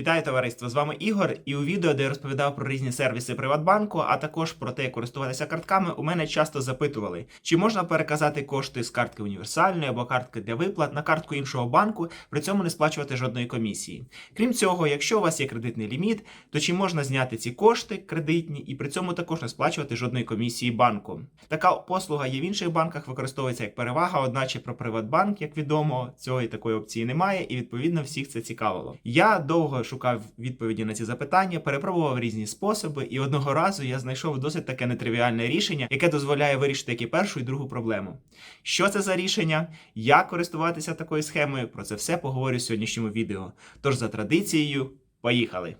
Вітаю товариство! З вами Ігор. І у відео, де я розповідав про різні сервіси Приватбанку, а також про те, як користуватися картками, у мене часто запитували, чи можна переказати кошти з картки універсальної або картки для виплат на картку іншого банку, при цьому не сплачувати жодної комісії. Крім цього, якщо у вас є кредитний ліміт, то чи можна зняти ці кошти кредитні і при цьому також не сплачувати жодної комісії банку? Така послуга є в інших банках, використовується як перевага, одначе про Приватбанк, як відомо, цього і такої опції немає, і відповідно всіх це цікавило. Я довго шукав відповіді на ці запитання, перепробував різні способи, і одного разу я знайшов досить таке нетривіальне рішення, яке дозволяє вирішити як і першу і другу проблему. Що це за рішення? Як користуватися такою схемою? Про це все поговорю в сьогоднішньому відео. Тож за традицією, поїхали!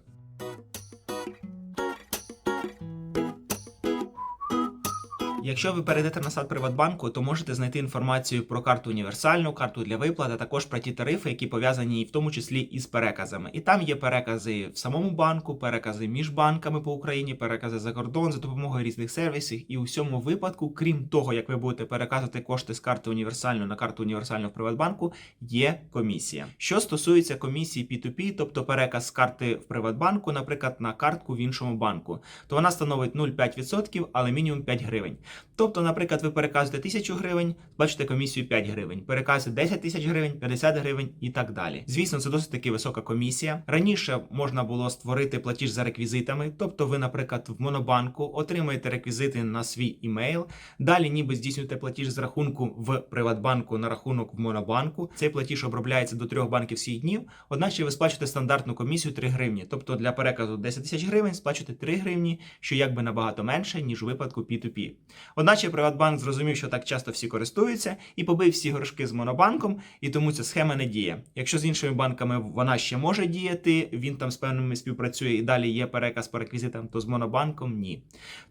Якщо ви перейдете на сайт Приватбанку, то можете знайти інформацію про карту універсальну, карту для виплат, а також про ті тарифи, які пов'язані в тому числі із переказами. І там є перекази в самому банку, перекази між банками по Україні, перекази за кордон за допомогою різних сервісів. І у всьому випадку, крім того, як ви будете переказувати кошти з карти універсальної на карту універсальну в Приватбанку, є комісія. Що стосується комісії P2P, тобто переказ з карти в Приватбанку, наприклад, на картку в іншому банку, то вона становить 0,5%, але мінімум 5 гривень. Тобто, наприклад, ви переказуєте 1000 гривень, бачите комісію 5 гривень, переказуєте 10 тисяч гривень, 50 гривень і так далі. Звісно, це досить таки висока комісія. Раніше можна було створити платіж за реквізитами, тобто ви, наприклад, в Монобанку отримуєте реквізити на свій імейл. Далі, ніби здійснюєте платіж з рахунку в Приватбанку на рахунок в Монобанку. Цей платіж обробляється до трьох банківських днів. Одначе ви сплачуєте стандартну комісію 3 гривні. Тобто для переказу 10 тисяч гривень сплачуєте 3 гривні, що якби набагато менше, ніж у випадку P2P. Одначе Приватбанк зрозумів, що так часто всі користуються, і побив всі горшки з Монобанком, і тому ця схема не діє. Якщо з іншими банками вона ще може діяти, він там з певними співпрацює і далі є переказ по реквізитам, то з Монобанком ні.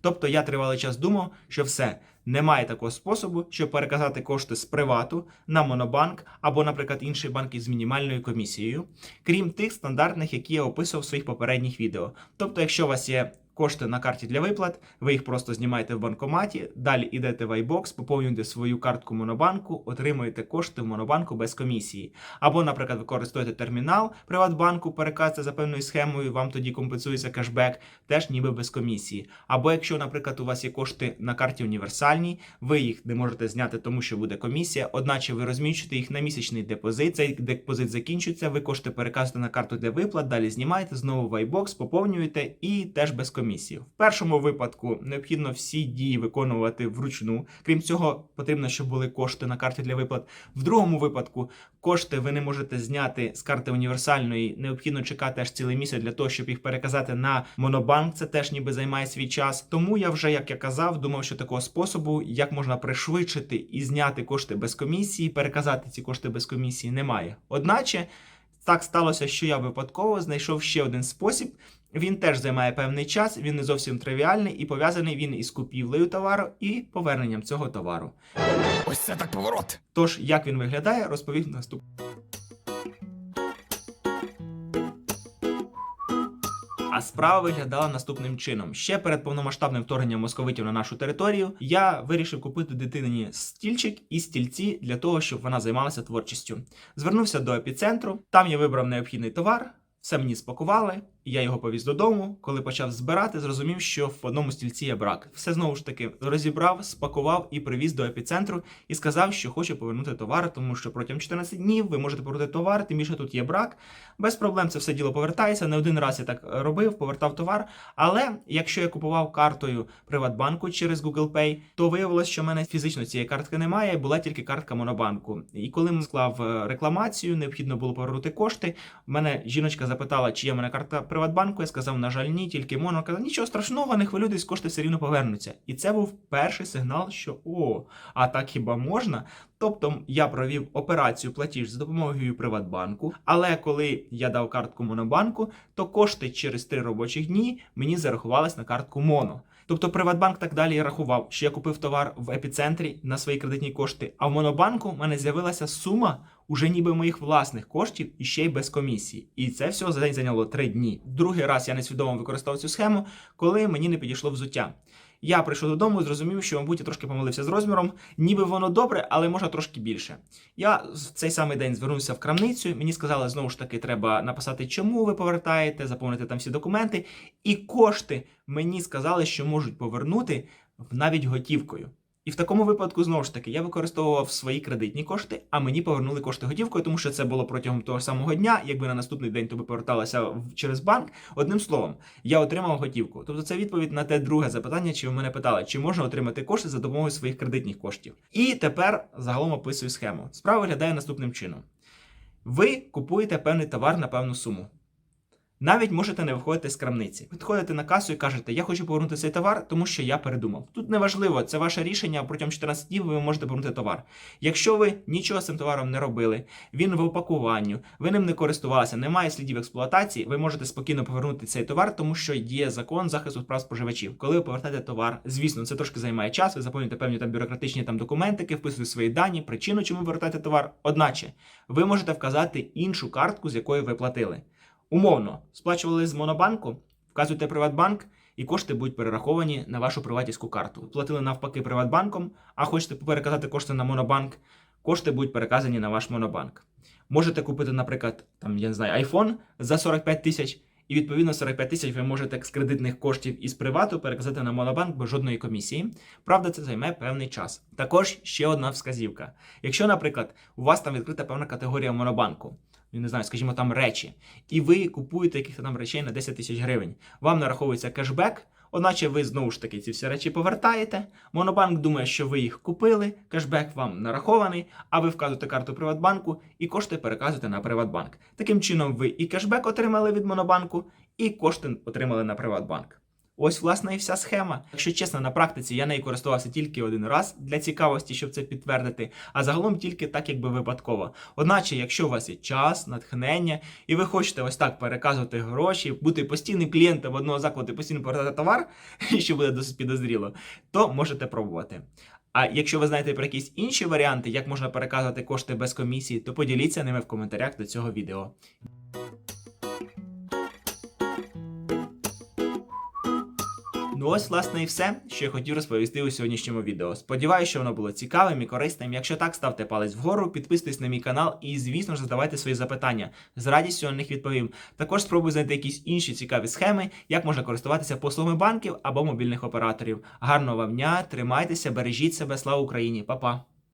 Тобто я тривалий час думав, що все. Немає такого способу, щоб переказати кошти з привату на монобанк або, наприклад, інший банк із мінімальною комісією, крім тих стандартних, які я описував в своїх попередніх відео. Тобто, якщо у вас є кошти на карті для виплат, ви їх просто знімаєте в банкоматі, далі йдете в iBox, поповнюєте свою картку Монобанку, отримуєте кошти в Монобанку без комісії. Або, наприклад, ви користуєте термінал Приватбанку, переказуєте за певною схемою, вам тоді компенсується кешбек, теж ніби без комісії. Або якщо, наприклад, у вас є кошти на карті універсальній, ви їх не можете зняти, тому що буде комісія, одначе ви розміщуєте їх на місячний депозит. Цей депозит закінчується, ви кошти переказуєте на карту для виплат, далі знімаєте знову в iBox, поповнюєте і теж без комісії. В першому випадку необхідно всі дії виконувати вручну. Крім цього, потрібно, щоб були кошти на карті для виплат. В другому випадку кошти ви не можете зняти з карти універсальної. Необхідно чекати аж цілий місяць для того, щоб їх переказати на монобанк. Це теж ніби займає свій час. Тому я вже, як я казав, думав, що такого способу, як можна пришвидшити і зняти кошти без комісії, переказати ці кошти без комісії, немає. Одначе. Так сталося, що я випадково знайшов ще один спосіб. Він теж займає певний час, він не зовсім тривіальний і пов'язаний він із купівлею товару і поверненням цього товару. Ось це так поворот. Тож, як він виглядає, розповів наступ. А справа виглядала наступним чином. Ще перед повномасштабним вторгненням московитів на нашу територію я вирішив купити дитині стільчик і стільці для того, щоб вона займалася творчістю. Звернувся до епіцентру, там я вибрав необхідний товар, все мені спакували. Я його повіз додому. Коли почав збирати, зрозумів, що в одному стільці є брак. Все знову ж таки розібрав, спакував і привіз до епіцентру і сказав, що хочу повернути товар, тому що протягом 14 днів ви можете повернути товар, тим більше тут є брак. Без проблем це все діло повертається. Не один раз я так робив, повертав товар. Але якщо я купував картою Приватбанку через Google Pay, то виявилось, що в мене фізично цієї картки немає, була тільки картка Монобанку. І коли склав е, рекламацію, необхідно було повернути кошти. Мене жіночка запитала, чи є в мене карта Приватбанку. Я сказав, на жаль, ні, тільки моно. Казав, нічого страшного, не хвилюйтесь, кошти все рівно повернуться. І це був перший сигнал, що о, а так хіба можна? Тобто я провів операцію платіж за допомогою Приватбанку, але коли я дав картку Монобанку, то кошти через три робочі дні мені зарахувались на картку Моно. Тобто Приватбанк так далі і рахував, що я купив товар в епіцентрі на свої кредитні кошти, а в Монобанку в мене з'явилася сума уже ніби моїх власних коштів і ще й без комісії. І це все за день зайняло три дні. Другий раз я несвідомо використав цю схему, коли мені не підійшло взуття. Я прийшов додому і зрозумів, що, мабуть, я трошки помилився з розміром. Ніби воно добре, але можна трошки більше. Я в цей самий день звернувся в крамницю. Мені сказали, знову ж таки, треба написати, чому ви повертаєте, заповнити там всі документи. І кошти мені сказали, що можуть повернути навіть готівкою. І в такому випадку, знову ж таки, я використовував свої кредитні кошти, а мені повернули кошти готівкою, тому що це було протягом того самого дня. Якби на наступний день тобі поверталося в- через банк. Одним словом, я отримав готівку. Тобто це відповідь на те друге запитання, чи ви мене питали, чи можна отримати кошти за допомогою своїх кредитних коштів. І тепер загалом описую схему. Справа виглядає наступним чином: ви купуєте певний товар на певну суму. Навіть можете не виходити з крамниці. Підходите на касу і кажете, я хочу повернути цей товар, тому що я передумав. Тут неважливо, це ваше рішення. Протягом 14 днів ви можете повернути товар. Якщо ви нічого з цим товаром не робили, він в опакуванню, ви ним не користувалися, немає слідів експлуатації, ви можете спокійно повернути цей товар, тому що є закон захисту прав споживачів. Коли ви повертаєте товар, звісно, це трошки займає час. Ви заповнюєте певні там бюрократичні там документики, вписуєте свої дані, причину, чому ви повертаєте товар. Одначе, ви можете вказати іншу картку, з якої ви платили. Умовно, сплачували з Монобанку, вказуєте Приватбанк, і кошти будуть перераховані на вашу приватівську карту. Платили навпаки Приватбанком, а хочете переказати кошти на Монобанк, кошти будуть переказані на ваш Монобанк. Можете купити, наприклад, там, я не знаю, iPhone за 45 тисяч, і відповідно 45 тисяч ви можете з кредитних коштів із привату переказати на Монобанк без жодної комісії. Правда, це займе певний час. Також ще одна вказівка. Якщо, наприклад, у вас там відкрита певна категорія Монобанку, не знаю, скажімо, там речі, і ви купуєте якихось там речей на 10 тисяч гривень, вам нараховується кешбек, одначе ви знову ж таки ці всі речі повертаєте. Монобанк думає, що ви їх купили, кешбек вам нарахований, а ви вказуєте карту Приватбанку і кошти переказуєте на Приватбанк. Таким чином, ви і кешбек отримали від Монобанку, і кошти отримали на Приватбанк. Ось, власне, і вся схема. Якщо чесно, на практиці я нею користувався тільки один раз для цікавості, щоб це підтвердити, а загалом тільки так, якби випадково. Одначе, якщо у вас є час, натхнення, і ви хочете ось так переказувати гроші, бути постійним клієнтом одного закладу і постійно повертати товар, що буде досить підозріло, то можете пробувати. А якщо ви знаєте про якісь інші варіанти, як можна переказувати кошти без комісії, то поділіться ними в коментарях до цього відео. Ну ось, власне, і все, що я хотів розповісти у сьогоднішньому відео. Сподіваюся, що воно було цікавим і корисним. Якщо так, ставте палець вгору, підписуйтесь на мій канал і, звісно ж, задавайте свої запитання. З радістю на них відповім. Також спробую знайти якісь інші цікаві схеми, як можна користуватися послугами банків або мобільних операторів. Гарного вам дня, тримайтеся, бережіть себе, слава Україні, Па-па!